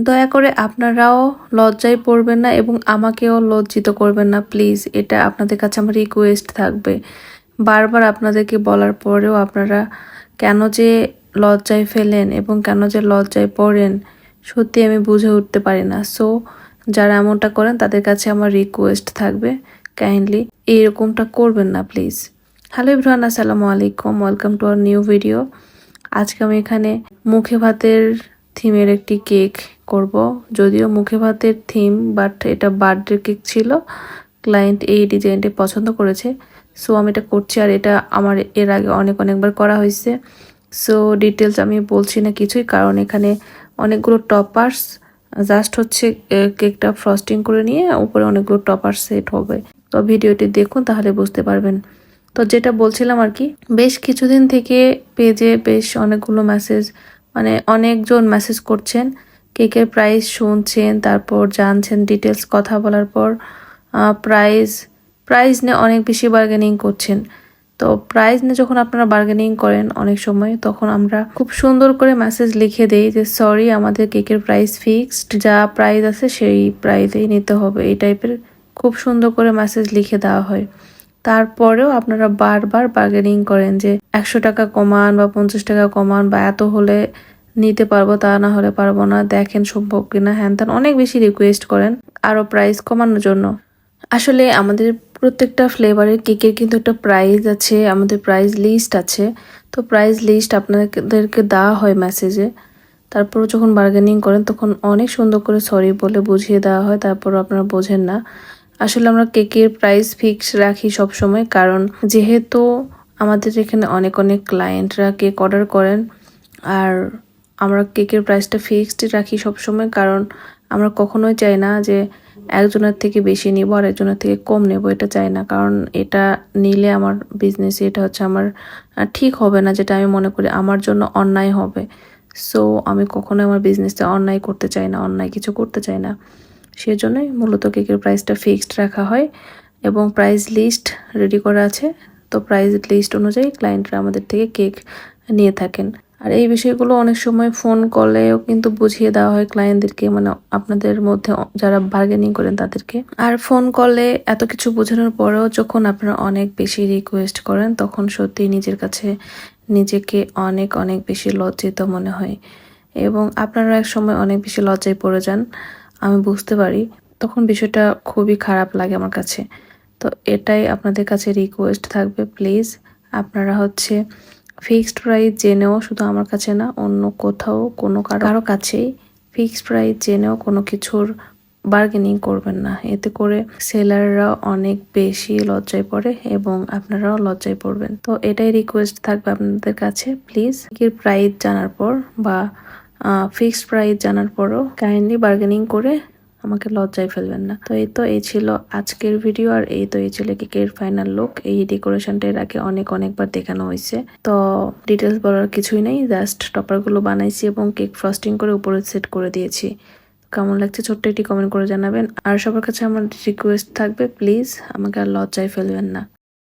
দয়া করে আপনারাও লজ্জায় পড়বেন না এবং আমাকেও লজ্জিত করবেন না, প্লিজ। এটা আপনাদের কাছে আমার রিকোয়েস্ট থাকবে। বারবার আপনাদেরকে বলার পরেও আপনারা কেন যে লজ্জায় ফেলেন এবং কেন যে লজ্জায় পড়েন, সত্যি আমি বুঝে উঠতে পারি না। সো যারা এমনটা করেন, তাদের কাছে আমার রিকোয়েস্ট থাকবে। কাইন্ডলি এরকমটা করবেন না, প্লিজ। হ্যালো ইব্রাহান আসসালামু আলাইকুম। Welcome to our new video আজকে আমি এখানে মুখে ভাতের থিমের একটি কেক করব। যদিও মুখে ভাতের থিম বাট এটা বার্থডে কেক ছিল। ক্লায়েন্ট এই ডিজাইনটি পছন্দ করেছে। সো আমি এটা করছি আর এটা আমার এর আগে অনেক অনেকবার করা হয়েছে। সো ডিটেলস আমি বলছি না কিছুই, কারণ এখানে অনেকগুলো টপার্স জাস্ট হচ্ছে কেকটা ফ্রস্টিং করে নিয়ে উপরে অনেকগুলো টপার সেট হবে। তো ভিডিওটি দেখুন, তাহলে বুঝতে পারবেন। তো যেটা বলছিলাম আর কি, বেশ কিছুদিন থেকে পেজে বেশ অনেকগুলো মেসেজ মানে অনেকজন মেসেজ করছেন। কেকের প্রাইস শুনছেন, তারপর জানছেন ডিটেলস কথা বলার পর প্রাইস প্রাইস নিয়ে অনেক বেশি বার্গেনিং করছেন। তো প্রাইস নিয়ে যখন আপনারা বার্গেনিং করেন অনেক সময়, তখন আমরা খুব সুন্দর করে মেসেজ লিখে দেই যে সরি আমাদের কেকের প্রাইস ফিক্সড যা প্রাইস আছে সেই প্রাইসেই নিতে হবে। এই টাইপের খুব সুন্দর করে মেসেজ লিখে দেওয়া হয়। তারপরেও আপনারা বারবার বার্গেনিং করেন যে, একশো টাকা কমান বা পঞ্চাশ টাকা কমান বা এত হলে নিতে পারব তা না হলে পারব না, দেখেন সম্ভব কিনা। হ্যান ত্যান অনেক বেশি রিকোয়েস্ট করেন আরও প্রাইস কমানোর জন্য। আসলে আমাদের প্রত্যেকটা ফ্লেভারের কেকের কিন্তু একটা প্রাইস আছে, আমাদের প্রাইস লিস্ট আছে। তো প্রাইস লিস্ট আপনাদেরকে দেওয়া হয় মেসেজে তারপর যখন বার্গেনিং করেন, তখন অনেক সুন্দর করে সরি বলে বুঝিয়ে দেওয়া হয় তারপর আপনারা বোঝেন না। আসলে আমরা কেকের প্রাইস ফিক্স রাখি সব সময় কারণ যেহেতু আমাদের এখানে অনেক অনেক ক্লায়েন্টরা কেক অর্ডার করেন, আর আমরা কেকের প্রাইসটা ফিক্সড রাখি সব সময় কারণ আমরা কখনোই চাই না যে একজনের থেকে বেশি নিব আর একজনের থেকে কম নেব, এটা চাই না। কারণ এটা নিলে আমার বিজনেসে এটা হচ্ছে আমার ঠিক হবে না, যেটা আমি মনে করি আমার জন্য অন্যায় হবে। সো আমি কখনোই আমার বিজনেসে অন্যায় করতে চাই না, অন্যায় কিছু করতে চাই না। সেজন্যই মূলত কেকের প্রাইসটা ফিক্সড রাখা হয় এবং প্রাইস লিস্ট রেডি করা আছে। তো প্রাইস লিস্ট অনুযায়ী ক্লায়েন্টরা আমাদের থেকে কেক নিয়ে থাকেন। আর এই বিষয়গুলো অনেক সময় ফোন কলেও কিন্তু বুঝিয়ে দেওয়া হয় ক্লায়েন্টদেরকে মানে আপনাদের মধ্যে যারা বার্গেনিং করেন তাদেরকে। আর ফোন কলে এত কিছু বোঝানোর পরেও যখন আপনারা অনেক বেশি রিকোয়েস্ট করেন, তখন সত্যি নিজের কাছে নিজেকে অনেক অনেক বেশি লজ্জিত মনে হয়। এবং আপনারা এক সময় অনেক বেশি লজ্জায় পড়ে যান, আমি বুঝতে পারি। তখন বিষয়টা খুবই খারাপ লাগে আমার কাছে। তো এটাই আপনাদের কাছে রিকোয়েস্ট থাকবে প্লিজ আপনারা হচ্ছে ফিক্সড প্রাইস জেনেও শুধু আমার কাছে না, অন্য কোথাও কোনো কারও কাছেই ফিক্সড প্রাইস জেনেও কোনো কিছুর বার্গেনিং করবেন না। এতে করে সেলাররা অনেক বেশি লজ্জায় পড়ে এবং আপনারাও লজ্জায় পড়বেন। তো এটাই রিকোয়েস্ট থাকবে আপনাদের কাছে। প্লিজ এর প্রাইস জানার পর বা ফিক্সড প্রাইস জানার পরও কাইন্ডলি বার্গেনিং করে আমাকে লজ্জায় ফেলবেন না। তো এই তো এই ছিল আজকের ভিডিও আর এই তো এই ছিল কেকের ফাইনাল লুক এই ডেকোরেশনটা এর আগে অনেক অনেকবার দেখানো হয়েছে। তো ডিটেলস বলার কিছুই নেই। জাস্ট টপারগুলো বানাইছি এবং কেক ফ্রস্টিং করে উপরে সেট করে দিয়েছি। কেমন লাগছে ছোট্ট একটি কমেন্ট করে জানাবেন। আর সবার কাছে আমার রিকোয়েস্ট থাকবে প্লিজ আমাকে আর লজ্জায় ফেলবেন না।